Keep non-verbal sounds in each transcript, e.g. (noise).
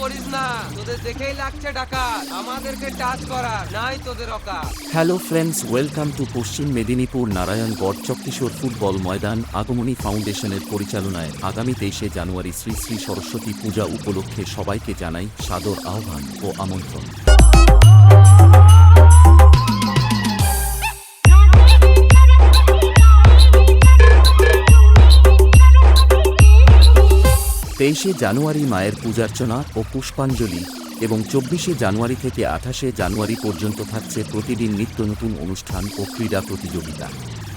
করিস না। তোদের দেখেই লাগছে আমাদেরকে টাচ করার, নাই তোদের hello friends welcome to Paschim Medinipur Narayangarh Chakkishor football ময়দান, আগমনী ফাউন্ডেশনের পরিচালনায় আগামী তেইশে জানুয়ারি শ্রী শ্রী সরস্বতী পূজা উপলক্ষে সবাইকে জানাই সাদর আহ্বান ও আমন্ত্রণ। তেইশে জানুয়ারি মায়ের পূজার্চনা ও পুষ্পাঞ্জলি এবং চব্বিশে জানুয়ারি থেকে আঠাশে জানুয়ারি পর্যন্ত থাকছে প্রতিদিন নিত্য নতুন অনুষ্ঠান ও ক্রীড়া প্রতিযোগিতা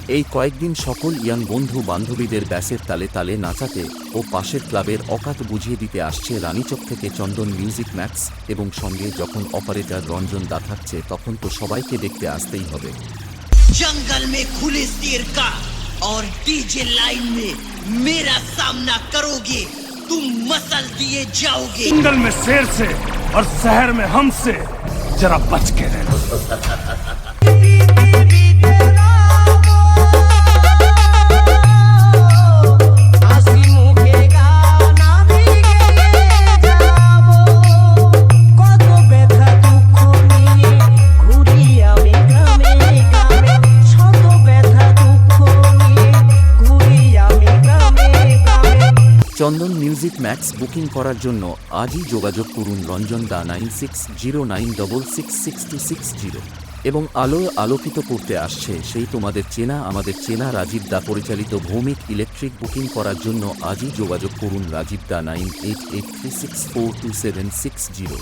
এই কয়েকদিন সকল ইয়াং বন্ধু বান্ধবীদের ব্যাসের তালে তালে নাচাতে ও পাশের ক্লাবের অকাত বুঝিয়ে দিতে আসছে রানীচক থেকে চন্দন মিউজিক ম্যাক্স এবং সঙ্গে যখন অপারেটর রঞ্জন দা থাকছে তখন তো সবাইকে দেখতে আসতেই হবে जंगल में खुले शेर का और डीजे लाइन में मेरा सामना करोगे तुम मसल दिए जाओगे। जंगल में शेर से और शहर में हमसे जरा बच के रहना। (laughs) চন্দন মিউজিক ম্যাক্স বুকিং করার জন্য আজই যোগাযোগ করুন Ranjan da nine six zero nine double six six two six zero. এবং আলো আলোকিত করতে আসছে সেই তোমাদের চেনা, আমাদের চেনা রাজীব দা পরিচালিত ভৌমিক ইলেকট্রিক বুকিং করার জন্য আজই যোগাযোগ করুন Rajiv da nine eight eight three six four two seven six zero.